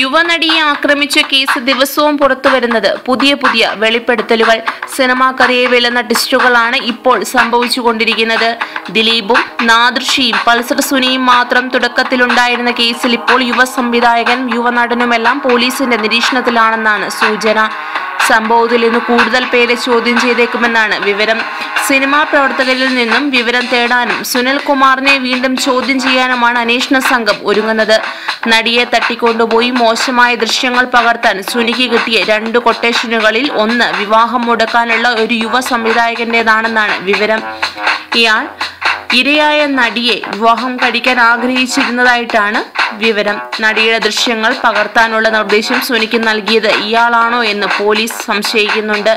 യുവനടിയെ ആക്രമിച്ച കേസ് ദിവസവും പുറത്തു വരുന്നത് പുതിയ പുതിയ വെളിപ്പെടുത്തലുകൾ. സിനിമാ കഥയെ വിലന്ന ടിസ്റ്റുകളാണ് ഇപ്പോൾ സംഭവിച്ചുകൊണ്ടിരിക്കുന്നത്. ദിലീപും നാദൃഷിയും പൾസർ സുനിയും മാത്രം തുടക്കത്തിലുണ്ടായിരുന്ന കേസിൽ ഇപ്പോൾ യുവ സംവിധായകൻ യുവനടനുമെല്ലാം പോലീസിന്റെ നിരീക്ഷണത്തിലാണെന്നാണ് സൂചന. സംഭവത്തിൽ ഇന്ന് കൂടുതൽ പേരെ ചോദ്യം ചെയ്തേക്കുമെന്നാണ് വിവരം. സിനിമാ പ്രവർത്തകരിൽ നിന്നും വിവരം തേടാനും സുനിൽ കുമാറിനെ വീണ്ടും ചോദ്യം ചെയ്യാനുമാണ് അന്വേഷണ സംഘം ഒരുങ്ങുന്നത്. നടിയെ തട്ടിക്കൊണ്ടുപോയി മോശമായ ദൃശ്യങ്ങൾ പകർത്താൻ സുനിക്ക് കിട്ടിയ രണ്ട് കൊട്ടേഷനുകളിൽ ഒന്ന് വിവാഹം മുടക്കാനുള്ള ഒരു യുവ സംവിധായകന്റേതാണെന്നാണ് വിവരം. ഇയാൾ ഇരയായ നടിയെ വിവാഹം കഴിക്കാൻ ആഗ്രഹിച്ചിരുന്നതായിട്ടാണ് വിവരം. നടിയുടെ ദൃശ്യങ്ങൾ പകർത്താനുള്ള നിർദ്ദേശം സുനിക്ക് നൽകിയത് ഇയാളാണോ എന്ന് പോലീസ് സംശയിക്കുന്നുണ്ട്.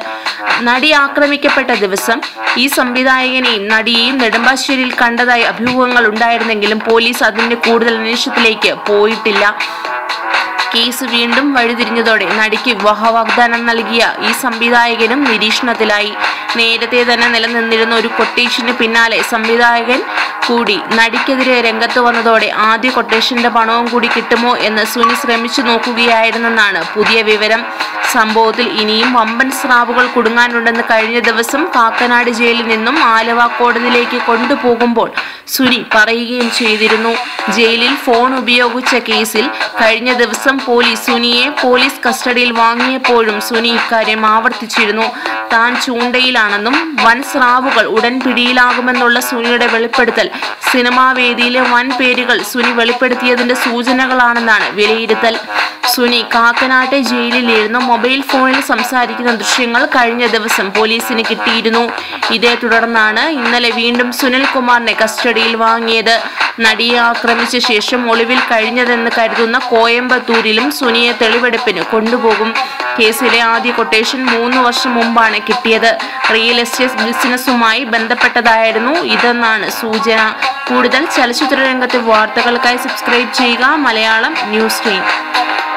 നടി ആക്രമിക്കപ്പെട്ട ദിവസം ഈ സംവിധായകനെയും നടിയെയും നെടുമ്പാശ്ശേരിയിൽ കണ്ടതായി അഭ്യൂഹങ്ങൾ ഉണ്ടായിരുന്നെങ്കിലും പോലീസ് അതിന്റെ കൂടുതൽ അന്വേഷണത്തിലേക്ക് പോയിട്ടില്ല. കേസ് വീണ്ടും വഴിതിരിഞ്ഞതോടെ നടിക്ക് വിവാഹ വാഗ്ദാനം നൽകിയ ഈ സംവിധായകനും നിരീക്ഷണത്തിലായി. നേരത്തെ തന്നെ നിലനിന്നിരുന്ന ഒരു കൊട്ടേഷന് പിന്നാലെ സംവിധായകൻ കൂടി. നടിക്കെതിരെ രംഗത്ത് വന്നതോടെ ആദ്യ കൊട്ടേഷന്റെ പണവും കൂടി കിട്ടുമോ എന്ന് സുനി ശ്രമിച്ചു നോക്കുകയായിരുന്നെന്നാണ് പുതിയ വിവരം. സംഭവത്തിൽ ഇനിയും വമ്പൻ സ്രാവുകൾ കുടുങ്ങാനുണ്ടെന്ന് കഴിഞ്ഞ ദിവസം കാക്കനാട് ജയിലിൽ നിന്നും ആലുവ കോടതിയിലേക്ക് കൊണ്ടുപോകുമ്പോൾ സുനി പറയുകയും ചെയ്തിരുന്നു. ജയിലിൽ ഫോൺ ഉപയോഗിച്ച കേസിൽ കഴിഞ്ഞ ദിവസം പോലീസ് സുനിയെ പോലീസ് കസ്റ്റഡിയിൽ വാങ്ങിയപ്പോഴും സുനി ഇക്കാര്യം ആവർത്തിച്ചിരുന്നു. താൻ ചൂണ്ടയിലാണെന്നും വൻ സ്രാവുകൾ ഉടൻ പിടിയിലാകുമെന്നുള്ള സുനിയുടെ വെളിപ്പെടുത്തൽ. സിനിമാ വേദിയിലെ വൻ പേരുകൾ സുനി വെളിപ്പെടുത്തിയതിന്റെ സൂചനകളാണെന്നാണ് വിലയിരുത്തൽ. സുനി കാക്കനാട്ടെ ജയിലിലിരുന്ന് മൊബൈൽ ഫോണിൽ സംസാരിക്കുന്ന ദൃശ്യങ്ങൾ കഴിഞ്ഞ ദിവസം പോലീസിന് കിട്ടിയിരുന്നു. ഇതേ തുടർന്നാണ് ഇന്നലെ വീണ്ടും സുനിൽ കുമാറിനെ കസ്റ്റഡിയിൽ വാങ്ങിയത്. നടിയെ ആക്രമിച്ച ശേഷം ഒളിവിൽ കഴിഞ്ഞതെന്ന് കരുതുന്ന കോയമ്പത്തൂരിലും സുനിയെ തെളിവെടുപ്പിന് കൊണ്ടുപോകും. കേസിലെ ആദ്യ കൊട്ടേഷൻ മൂന്ന് വർഷം മുമ്പാണ് കിട്ടിയത്. റിയൽ എസ്റ്റേറ്റ് ബിസിനസ്സുമായി ബന്ധപ്പെട്ടതായിരുന്നു ഇതെന്നാണ് സൂചന. കൂടുതൽ ചലച്ചിത്ര രംഗത്തെ വാർത്തകൾക്കായി സബ്സ്ക്രൈബ് ചെയ്യുക. Malayalam news team.